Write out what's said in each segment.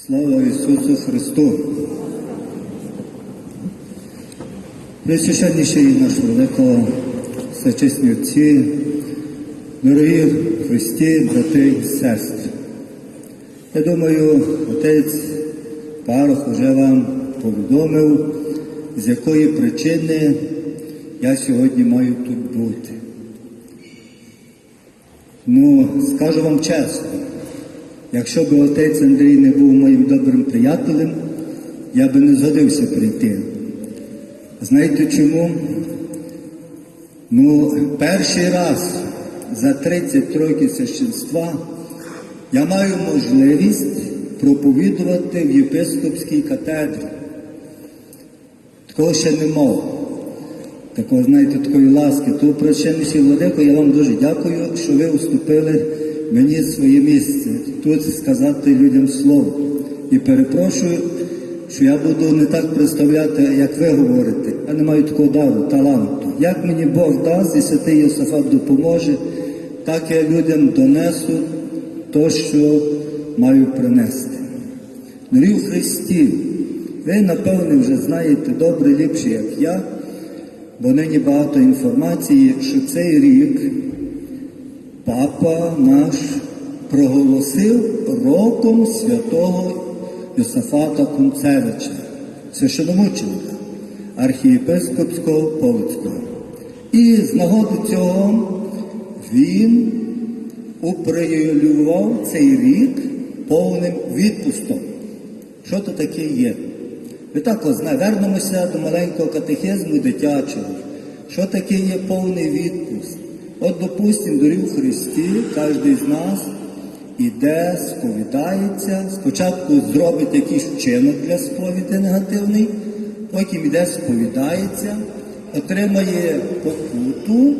Слава Ісусу Христу! Найсвященніший наш великого всечесні отці, дорогі Христі, брати і сестри. Я думаю, отець Парох вже вам повідомив, з якої причини я сьогодні маю тут бути. Ну, скажу вам чесно, якщо б отець Андрій не був моїм добрим приятелем, я би не згодився прийти. Знаєте чому? Ну, перший раз за 30 років священства я маю можливість проповідувати в єпископській катедрі. Такого ще не мав. Такого, знаєте, такої ласки. То прощеніші владико, я вам дуже дякую, що ви уступили мені своє місце. Тут сказати людям слово. І перепрошую, що я буду не так представляти, як ви говорите. Я не маю такого дару, таланту. Як мені Бог дасть, і святий Йосифат допоможе, так я людям донесу то, що маю принести. Дорогі в Христі, ви, напевне, вже знаєте добре ліпше, як я, бо нині багато інформації, що цей рік папа наш проголосив роком святого Йосафата Кунцевича, священомученика, архієпископського Полицького. І з нагоди цього він упривілював цей рік повним відпустом. Що то таке є? Ви також вернемося до маленького катехизму дитячого. Що таке є повний відпуск? От, допустимо, дорі в Христі, кожен з нас іде, сповідається, спочатку зробить якийсь вчинок для сповіді негативний, потім іде, сповідається, отримає покуту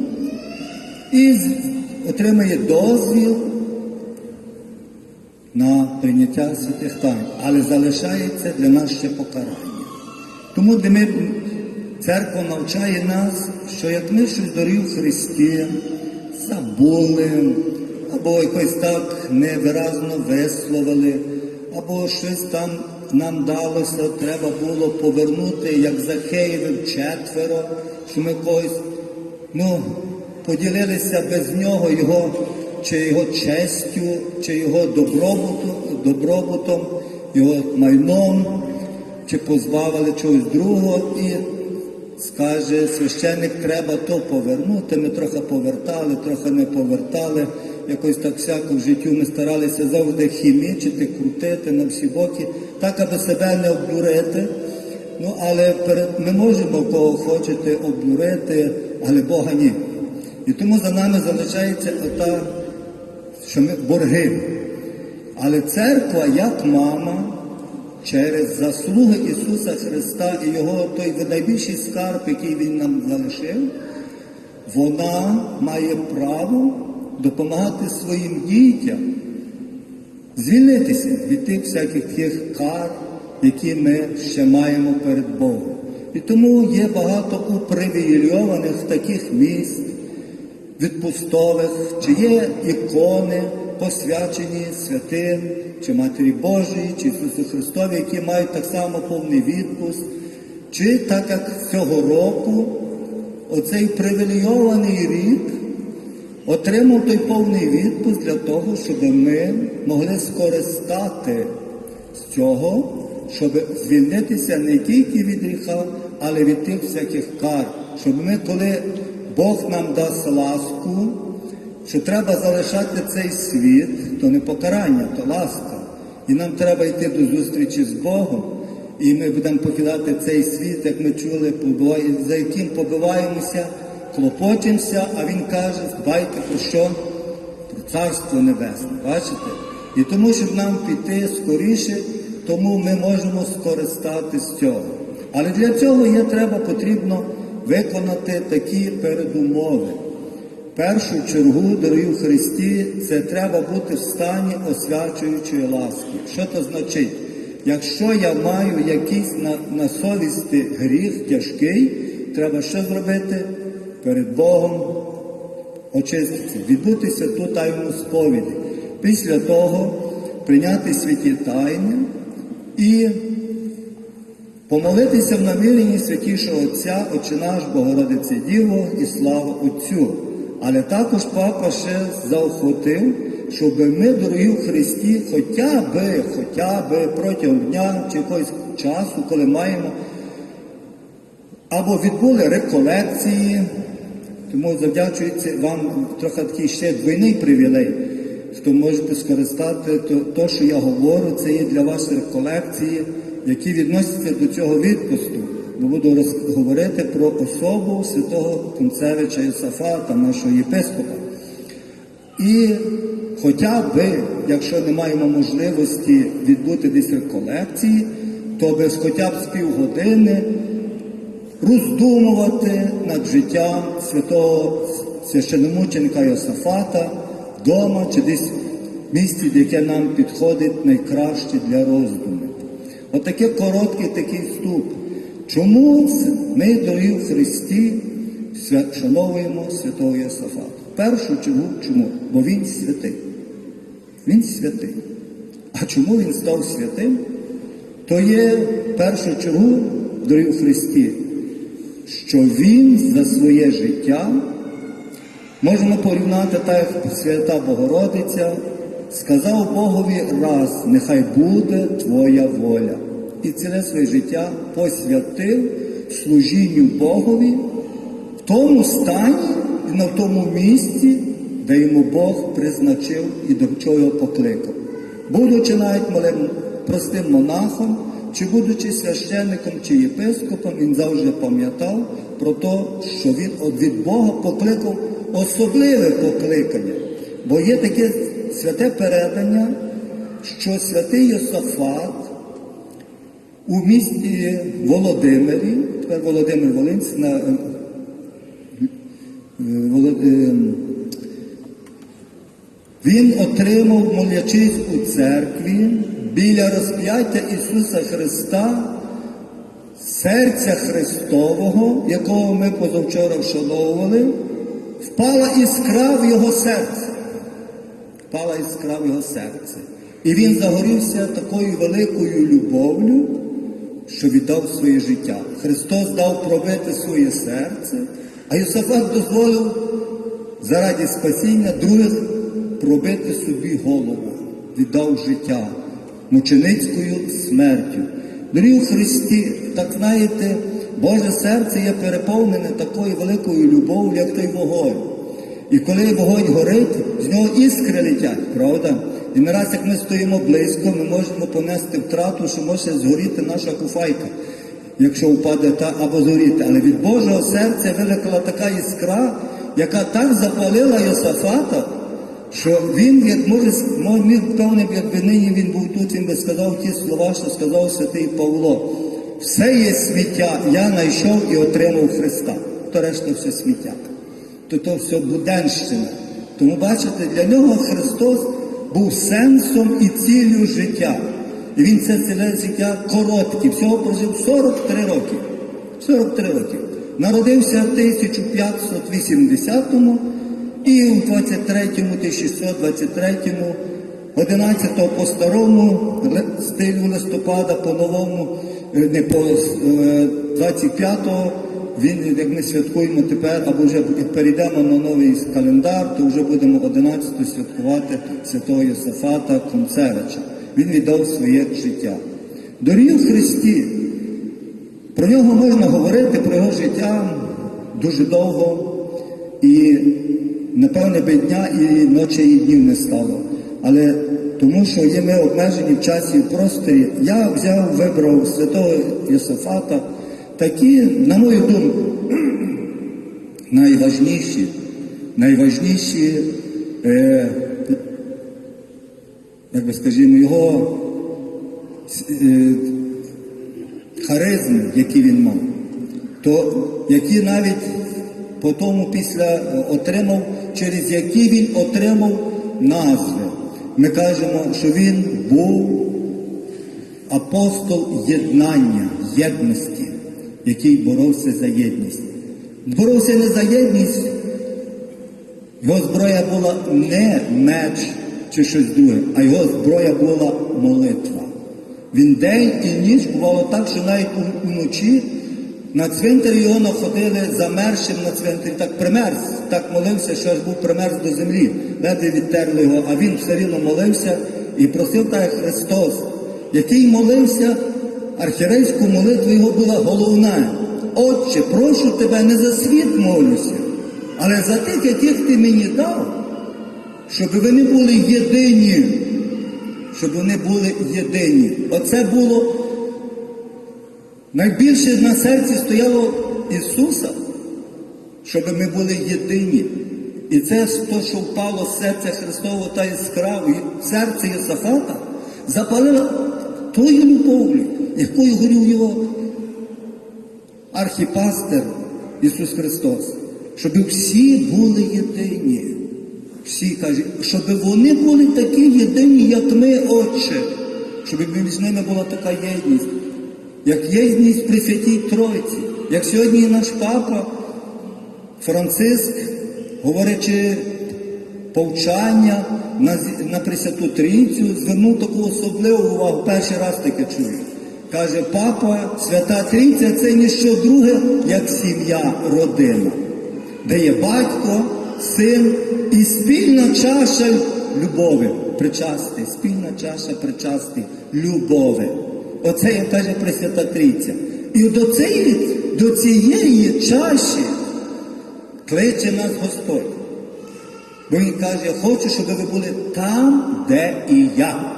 і отримає дозвіл на прийняття святих тайн, але залишається для нас ще покарання. Тому де церква навчає нас, що як ми щось дорі в Христі, забули, або якось так невиразно висловили, або щось там нам далося, треба було повернути, як Захеєвим четверо, що ми когось ну, поділилися без нього його чи його честю, чи його добробутом, добробутом, його майном, чи позбавили чогось другого і скаже, священник, треба то повернути. Ми трохи повертали, трохи не повертали. Якось так всяко в життю ми старалися завжди хімічити, крутити на всі боки, так, аби себе не обдурити. Ну, але ми можемо кого хочете обдурити, але Бога ні. І тому за нами залишається ота, що ми борги. Але церква, як мама, через заслуги Ісуса Христа і Його той найбільший скарб, який Він нам залишив, вона має право допомагати своїм дітям звільнитися від тих всяких тих кар, які ми ще маємо перед Богом. І тому є багато упривілейованих таких місць, відпустових, чи є ікони, посвячені святим, чи Матері Божої, чи Ісусу Христові, які мають так само повний відпуск, чи так як цього року оцей привілейований рік отримав той повний відпуск для того, щоб ми могли скористати з цього, щоб звільнитися не тільки від гріха, але від тих всяких кар. Щоб ми, коли Бог нам дасть ласку, що треба залишати цей світ, то не покарання, то ласка. І нам треба йти до зустрічі з Богом. І ми будемо покидати цей світ, як ми чули, за яким побиваємося, клопочемося, а він каже, дбайте про що? Про Царство Небесне. Бачите? І тому, щоб нам піти скоріше, тому ми можемо скористатися цього. Але для цього є треба потрібно виконати такі передумови. Першу чергу, дорогі в Христі, це треба бути в стані освячуючої ласки. Що це значить? Якщо я маю якийсь на, на совісті гріх тяжкий, треба що зробити? Перед Богом очиститися, відбутися ту тайну сповіді. Після того прийняти святі тайни і помолитися в наміренні святішого Отця, Отче наш, Богородице Діво і слава Отцю. Але також папа ще заохотив, щоб ми, дорогі в Христі, хоча би, хоча би протягом дня чи якогось часу, коли маємо, або відбули реколекції, тому завдячується вам трохи такий ще двойний привілей. Хто можете скористати, то, то, що я говорю, це є для вас реколекції, які відносяться до цього відпусту. Буду говорити про особу святого Концевича Йосафата, нашого єпископа. І хоча би, якщо не маємо можливості відбути десь реколекції, то без хоча б з півгодини роздумувати над життям святого священомученика Йосафата вдома чи десь в місці, яке нам підходить найкраще для роздуму. Отаке короткий такий вступ. Чому ми, дорогі в Христі, шановуємо святого Йосафата? В першу чергу, чому? Бо він святий. Він святий. А чому він став святим? То є першу чергу, дорогі в Христі, що він за своє життя можемо порівняти так, як свята Богородиця сказав Богові раз, нехай буде твоя воля. І ціле своє життя посвятив служінню Богові в тому стані і на тому місці, де йому Бог призначив і до чого його покликав. Будучи навіть малим простим монахом, чи будучи священником чи єпископом, він завжди пам'ятав про те, що він від Бога покликав особливе покликання. Бо є таке святе передання, що святий Йосафат у місті Володимирі, тепер Володимир Волинський, на е, е, він отримав, молячись у церкві, біля розп'яття Ісуса Христа, серця Христового, якого ми позавчора вшановували, впала іскра в його серце. Впала іскра в його серце. І він загорівся такою великою любов'ю, що віддав своє життя. Христос дав пробити своє серце, а Йосафат дозволив заради спасіння других пробити собі голову, віддав життя мученицькою смертю. Дорогі у Христі, так знаєте, Боже серце є переповнене такою великою любов'ю, як той вогонь. І коли вогонь горить, з нього іскри летять, правда? І не раз, як ми стоїмо близько, ми можемо понести втрату, що може згоріти наша куфайка, якщо впаде та або згоріти. Але від Божого серця виникла така іскра, яка так запалила Йосафата, що він, як може, мо- міг, певне, якби нині він був тут, він би сказав ті слова, що сказав святий Павло. Все є сміття, я знайшов і отримав Христа. То решта все сміття. То то все буденщина. Тому бачите, для нього Христос був сенсом і ціллю життя. І він це ціле життя коротке, всього прожив 43 роки. 43 роки. Народився в 1580-му і в 23-му, 1623-му, 11-го по старому стилю листопада, по новому, е, не по е, 25-го, він, як ми святкуємо тепер, або вже перейдемо на новий календар, то вже будемо 11-го святкувати святого Йосафата Концевича. Він віддав своє життя. Дорів Христі, про нього можна говорити, про його життя дуже довго, і напевне би дня і ночі і днів не стало. Але тому, що є ми обмежені в часі і просторі, я взяв, вибрав святого Йосафата такі, на мою думку, найважніші, найважніші, е, як би скажімо, його е, харизми, які він мав, то які навіть по тому після отримав, через які він отримав назви. Ми кажемо, що він був апостол єднання, єдності, який боровся за єдність. Боровся не за єдність, його зброя була не меч чи щось друге, а його зброя була молитва. Він день і ніч бувало так, що навіть уночі на цвинтарі його находили замерзшим на цвинтарі, так примерз, так молився, що аж був примерз до землі. Ледве відтерли його, а він все рівно молився і просив так Христос, який молився, архірейську молитву його була головна. Отче, прошу тебе, не за світ молюся, але за тих, яких ти мені дав, щоб вони були єдині, щоб вони були єдині. Оце було найбільше на серці стояло Ісуса, щоб ми були єдині. І це то, що впало з серця Христового та іскра в серце Єсафата, запалило тою любов'ю, якою горів його архіпастер Ісус Христос, щоб всі були єдині. Всі кажуть, щоб вони були такі єдині, як ми, Отче, щоб між ними була така єдність, як єдність при Святій Тройці, як сьогодні наш папа Франциск, говорячи повчання на, на Пресвяту Трійцю, звернув таку особливу увагу, перший раз таке чую. Каже, папа, Свята Трійця це ніщо друге, як сім'я, родина, де є батько, син і спільна чаша любові, причасти, спільна чаша причасти, любові. Оце є каже Пресвята Трійця. І до цієї, до цієї чаші кличе нас Господь. Бо Він каже, хочу, щоб ви були там, де і я.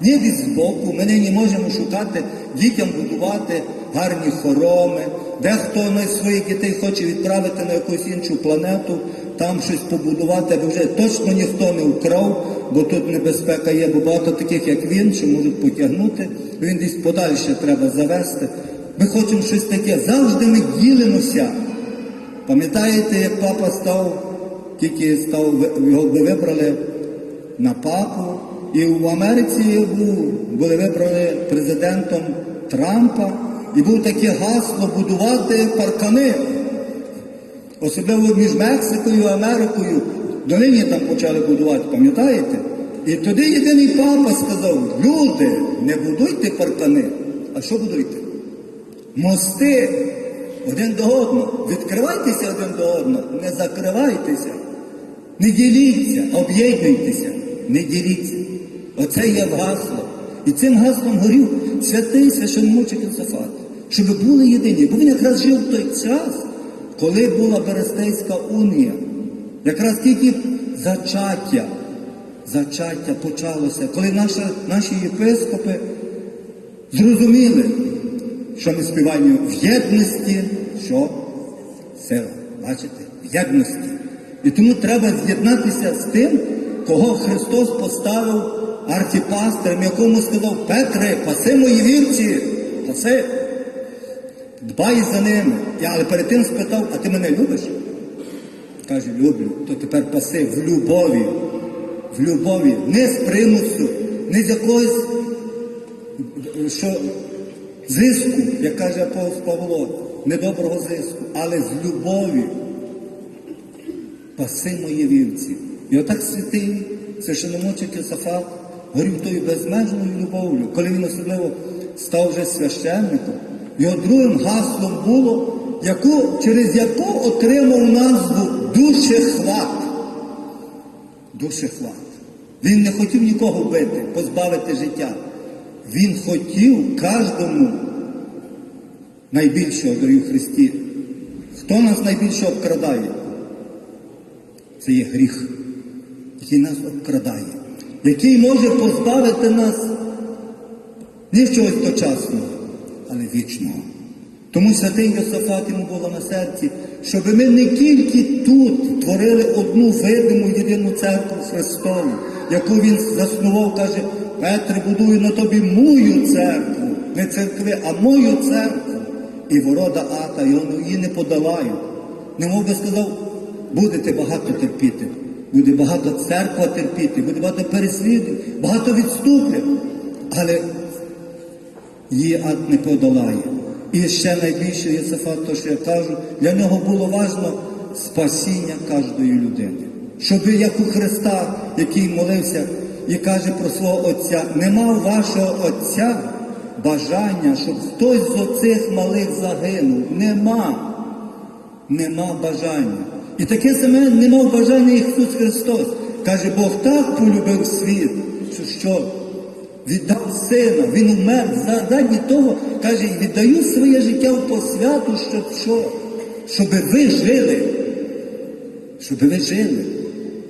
Не від збоку, ми не можемо шукати дітям будувати гарні хороми, дехто на своїх дітей хоче відправити на якусь іншу планету, там щось побудувати, аби вже точно ніхто не вкрав, бо тут небезпека є, бо багато таких, як він, що можуть потягнути, він десь подальше треба завести. Ми хочемо щось таке. Завжди ми ділимося. Пам'ятаєте, як папа став, тільки став, його вибрали на папу, і в Америці був, були вибрали президентом Трампа, і був таке гасло будувати паркани. Особливо між Мексикою і Америкою. Донині там почали будувати, пам'ятаєте? І тоді єдиний папа сказав, люди, не будуйте паркани, а що будуйте? Мости один до одного. Відкривайтеся один до одного, не закривайтеся. Не діліться, об'єднуйтеся, не діліться. Оце є гасло. І цим гаслом горів святий священномучик Йосифат, щоб були єдині. Бо він якраз жив в той час, коли була Берестейська унія. Якраз тільки зачаття, зачаття почалося, коли наша, наші єпископи зрозуміли, що ми співаємо в єдності, що сила. Бачите? В єдності. І тому треба з'єднатися з тим, кого Христос поставив архіпастером, якому сказав Петре, паси мої вівці, паси, дбай за ними. Я, але перед тим спитав, а ти мене любиш? Каже, люблю, то тепер паси в любові, в любові, не з примусу, не з якогось що зиску, як каже апостол Павло, недоброго зиску, але з любові. Паси мої вівці. І отак святий священомучик Йосафат горів тою безмежною любов'ю, коли він особливо став вже священником. Його другим гаслом було, яку, через яку отримав назву душехват. Душехват. Він не хотів нікого бити, позбавити життя. Він хотів кожному найбільшого дорів Христі. Хто нас найбільше обкрадає? Це є гріх, який нас обкрадає, який може позбавити нас не чогось дочасного, але вічного. Тому святий Йосафат йому було на серці, щоб ми не тільки тут творили одну видиму єдину церкву Христову, яку він заснував, каже, Петре, будую на тобі мою церкву, не церкви, а мою церкву. І ворота ата його її не подолають. Немов би сказав, будете багато терпіти, буде багато церква терпіти, буде багато переслідів, багато відступлень, але її ад не подолає. І ще найбільше Єсифат, то що я кажу, для нього було важливо спасіння кожної людини. Щоб як у Христа який молився і каже про свого отця, нема у вашого отця бажання, щоб хтось з оцих малих загинув. Нема. Нема бажання. І таке саме не мав бажання Ісус Христос. Каже, Бог так полюбив світ, що, що віддав сина, він умер заради того, каже, віддаю своє життя в посвяту, щоб що? Щоб ви жили. Щоб ви жили.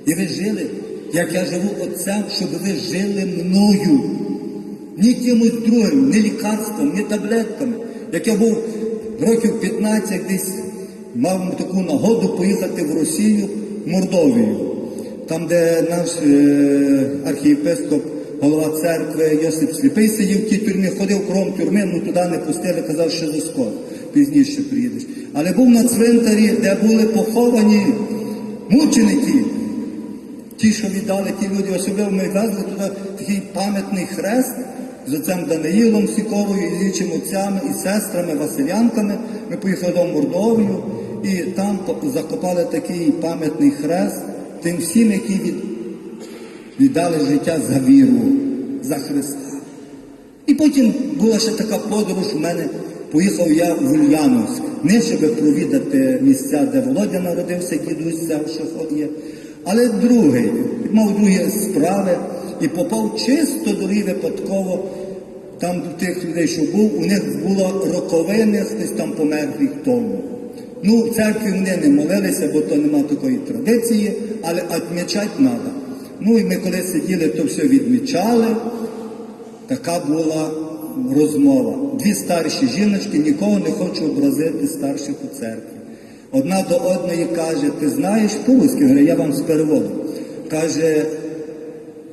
І ви жили, як я живу отцем, щоб ви жили мною. Ні кимось другим, ні лікарством, ні таблетками. Як я був років 15 десь мав таку нагоду поїхати в Росію, Мордовію, там, де наш е, архієпископ, голова церкви Йосип Сліпий сидів в тій тюрмі, ходив кром тюрми, ну туди не пустили, казав, що за скоро, пізніше приїдеш. Але був на цвинтарі, де були поховані мученики. Ті, що віддали ті люди, особливо ми везли туди такий пам'ятний хрест з отцем Даниїлом Сіковою, і іншими отцями, і сестрами, Василянками. Ми поїхали до Мордовію і там закопали такий пам'ятний хрест тим всім, які від, віддали життя за віру, за Христа. І потім була ще така подорож у мене. Поїхав я в Ульяновськ, не щоб провідати місця, де Володя народився, дідусь, що є, але другий, мав другі справи і попав чисто дорі випадково. Там тих людей, що був, у них було роковини, хтось там помер тому. Ну, в церкві вони не молилися, бо то нема такої традиції, але відмічати треба. Ну і ми коли сиділи, то все відмічали. Така була розмова. Дві старші жіночки, нікого не хочу образити старших у церкві. Одна до одної каже, ти знаєш по-русски, я вам з переводу. Каже,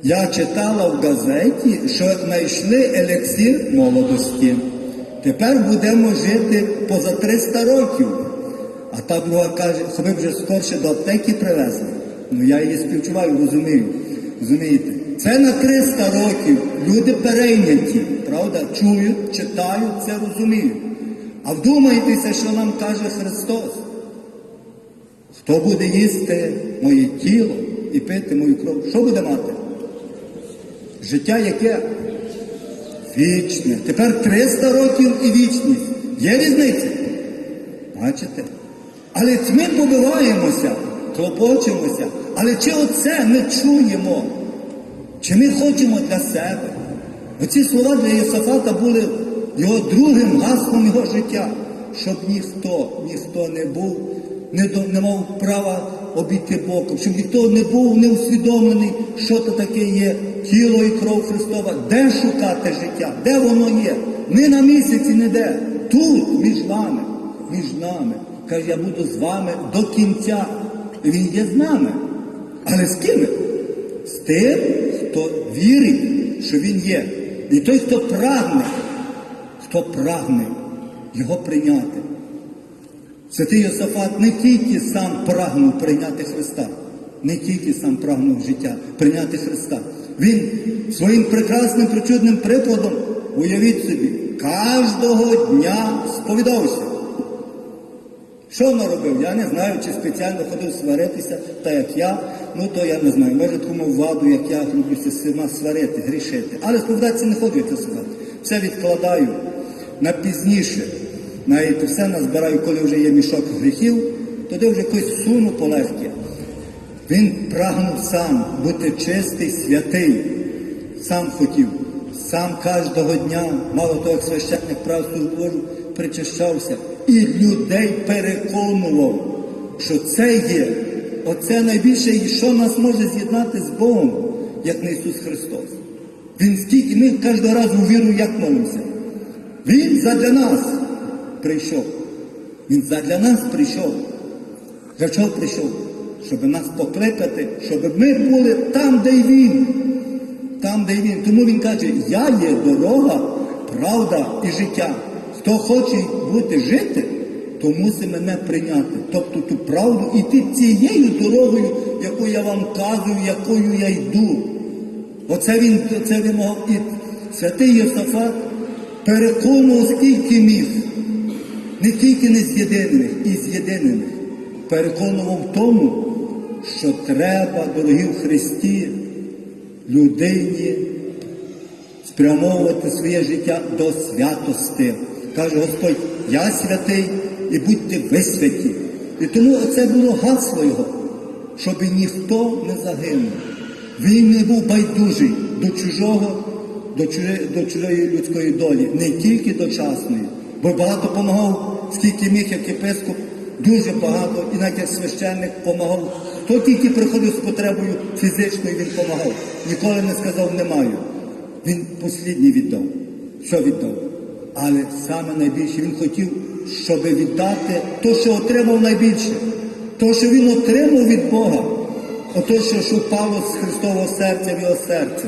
я читала в газеті, що знайшли елексир молодості. Тепер будемо жити поза 300 років. А та друга каже, що ви вже скорше до аптеки привезли. Ну я її співчуваю, розумію. Розумієте? Це на 300 років. Люди перейняті, правда, чують, читають, це розуміють. А вдумайтеся, що нам каже Христос. Хто буде їсти моє тіло і пити мою кров, що буде мати? Життя яке? Вічне. Тепер 300 років і вічність. Є різниця? Бачите? Але ми побиваємося, клопочемося. Але чи оце ми чуємо? Чи ми хочемо для себе? Оці слова для Єсафата були його другим гаслом його життя, щоб ніхто, ніхто не був, не, до, не мав права обійти боком, щоб ніхто не був не усвідомлений, що то таке є тіло і кров Христова, де шукати життя, де воно є. Не на місяці, не де. Тут, між вами, між нами. Каже, я буду з вами до кінця. Він є з нами. Але з ким? З тим, хто вірить, що він є. І той, хто прагне, хто прагне його прийняти. Святий Йосафат не тільки сам прагнув прийняти Христа, не тільки сам прагнув життя прийняти Христа. Він своїм прекрасним причудним прикладом, уявіть собі, кожного дня сповідався. Що вона робив? Я не знаю, чи спеціально ходив сваритися, так як я. Ну то я не знаю. Може кому владу, як я люблюся сама сварити, грішити. Але сповідатися не ходжу, це сказати. Все відкладаю на пізніше. Навіть все назбираю, коли вже є мішок гріхів, тоді вже якось суну полегке. Він прагнув сам бути чистий, святий, сам хотів, сам кожного дня, мало того, як священник прав службу Божу, причащався і людей переконував, що це є. Оце найбільше, і що нас може з'єднати з Богом, як не Ісус Христос. Він стільки, ми кожного разу у віру як молимося. Він задля нас прийшов. Він задля нас прийшов. Для чого прийшов? Щоб нас покликати, щоб ми були там, де й він. Там, де й він. Тому він каже, я є дорога, правда і життя. Хто хоче бути жити, то мусить мене прийняти. Тобто ту правду іти цією дорогою, яку я вам кажу, якою я йду. Оце він, це мав і святий Йосафат переконував, скільки міг. Не тільки не з єдиних, і з єдиних. Переконував в тому, що треба, дорогі в Христі, людині спрямовувати своє життя до святости. Каже Господь, я святий і будьте ви святі. І тому це було гасло його, щоб ніхто не загинув. Він не був байдужий до чужого, до чужої, до чужої людської долі, не тільки дочасної, бо багато допомагав, скільки міг, як єпископ, дуже багато, і навіть як священник допомагав. Хто тільки приходив з потребою фізичною, він допомагав. Ніколи не сказав не маю. Він послідній віддав. Що віддав? Але саме найбільше він хотів, щоб віддати те, що отримав найбільше. То, що він отримав від Бога, ото, що, впало з Христового серця в його серце.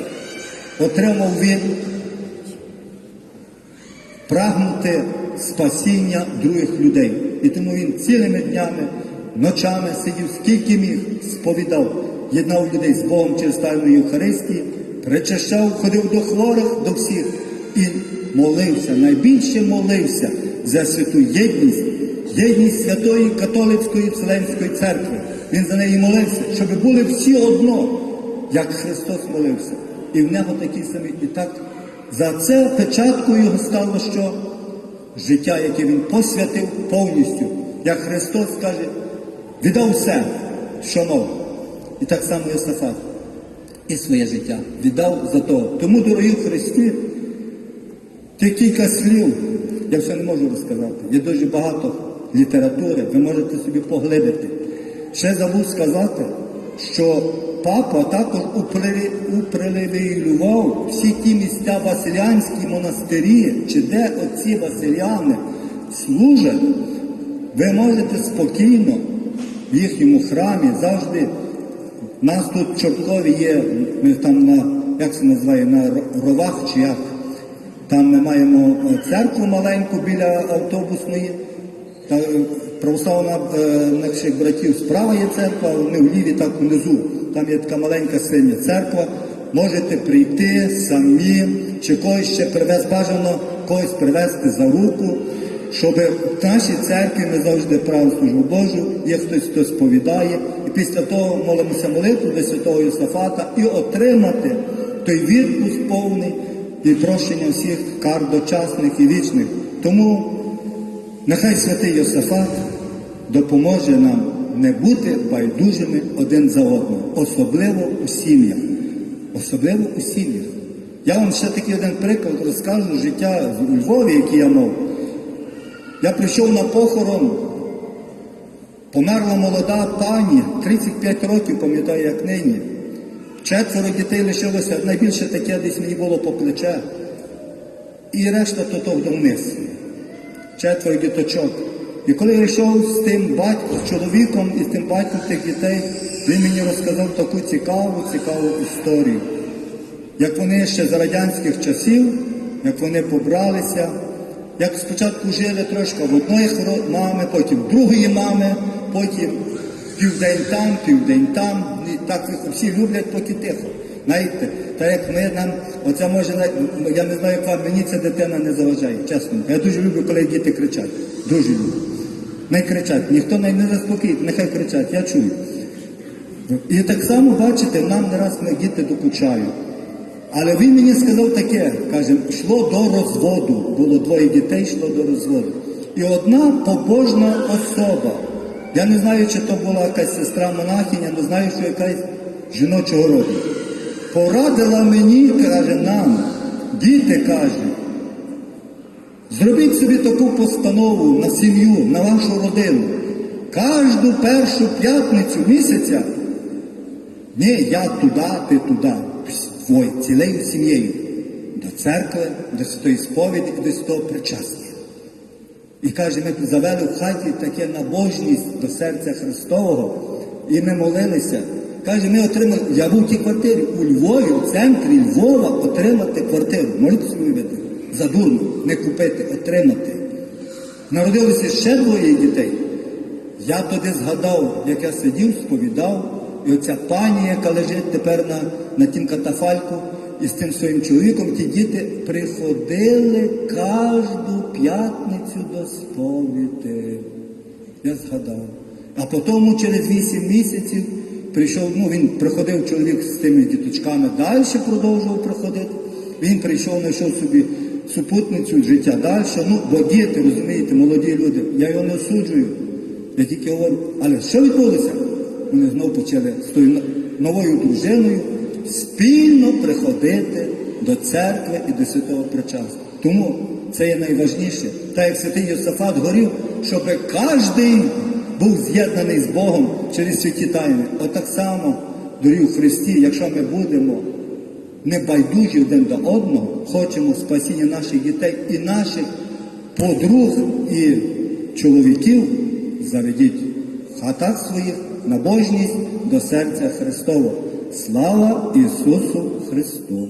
Отримав він прагнути спасіння других людей. І тому він цілими днями, ночами сидів, скільки міг, сповідав, єднав людей з Богом через тайну Євхаристії, причащав, ходив до хворих, до всіх молився, найбільше молився за святу єдність, єдність Святої Католицької Вселенської церкви. Він за неї молився, щоб були всі одно, як Христос молився. І в нього такі самі. І так за це печаткою його стало що? Життя, яке він посвятив повністю, як Христос каже, віддав все, що мав. І так само Йосафат. І своє життя віддав за то. Тому, дорогі Христі, ті кілька слів, я все не можу розказати. Є дуже багато літератури, ви можете собі поглибити. Ще забув сказати, що папа також упри- всі ті місця Василянські монастирі, чи де оці Василяни служать, ви можете спокійно в їхньому храмі завжди. У нас тут в Чорткові є, ми там на, як це називає, на ровах чи як. Там ми маємо е, церкву маленьку біля автобусної. Та, е, православна е, наших братів справа є церква, вони в ліві так внизу. Там є така маленька синя церква. Можете прийти самі, чи когось ще привез, бажано когось привезти за руку, щоб в нашій церкві ми завжди праву службу Божу, є хтось, хто сповідає, і після того молимося молитву до святого Йосафата і отримати той відпуск повний і прощення всіх кар дочасних і вічних. Тому нехай святий Йосафат допоможе нам не бути байдужими один за одним, особливо у сім'ях. Особливо у сім'ях. Я вам ще такий один приклад розкажу життя у Львові, яке я мав. Я прийшов на похорон, померла молода пані, 35 років, пам'ятаю, як нині. Четверо дітей лишилося, найбільше таке десь мені було по плече. І решта то то вниз. Четверо діточок. І коли я йшов з тим батьком, з чоловіком і з тим батьком тих дітей, він мені розказав таку цікаву, цікаву історію. Як вони ще за радянських часів, як вони побралися, як спочатку жили трошки в одної мами, потім в другої мами, потім південь там, південь там. Так всі люблять, поки тихо. Знаєте, так як ми нам, оце може, я не знаю, як вам, мені ця дитина не заважає, чесно. Я дуже люблю, коли діти кричать. Дуже люблю. Не кричать, ніхто не не заспокоїть, нехай кричать, я чую. І так само, бачите, нам не раз ми діти докучають. Але він мені сказав таке, каже, йшло до розводу. Було двоє дітей, йшло до розводу. І одна побожна особа. Я не знаю, чи то була якась сестра монахиня, але знаю, що якась жіночого роду. Порадила мені, каже, нам, діти каже, зробіть собі таку постанову на сім'ю, на вашу родину. Кожну першу п'ятницю місяця ні, я туди, ти туди. Двоє, цілею сім'єю. До церкви, до святої сповіді до святого причастя. І каже, ми завели в хаті таке набожність до серця Христового, і ми молилися. Каже, ми отримали, я був в тій квартирі у Львові, в центрі Львова, отримати квартиру. Можете собі уявити? Задурно, не купити, отримати. Народилося ще двоє дітей. Я тоді згадав, як я сидів, сповідав, і оця пані, яка лежить тепер на, на тім катафальку, і з тим своїм чоловіком ті діти приходили кожну п'ятницю до сповіді. Я згадав. А потім через вісім місяців прийшов, ну він приходив чоловік з тими діточками, далі продовжував приходити. Він прийшов, знайшов собі супутницю життя далі. Ну, бо діти, розумієте, молоді люди, я його не осуджую. Я тільки говорю, але що відбулося? Вони знову почали з тою новою дружиною спільно приходити до церкви і до святого причастя. Тому це є найважніше. Так як святий Йосафат горів, щоб кожен був з'єднаний з Богом через святі тайни. Отак само, дорогі у Христі, якщо ми будемо небайдужі один до одного, хочемо спасіння наших дітей і наших подруг і чоловіків, заведіть в хатах своїх набожність до серця Христового. Слава Ісусу Христу!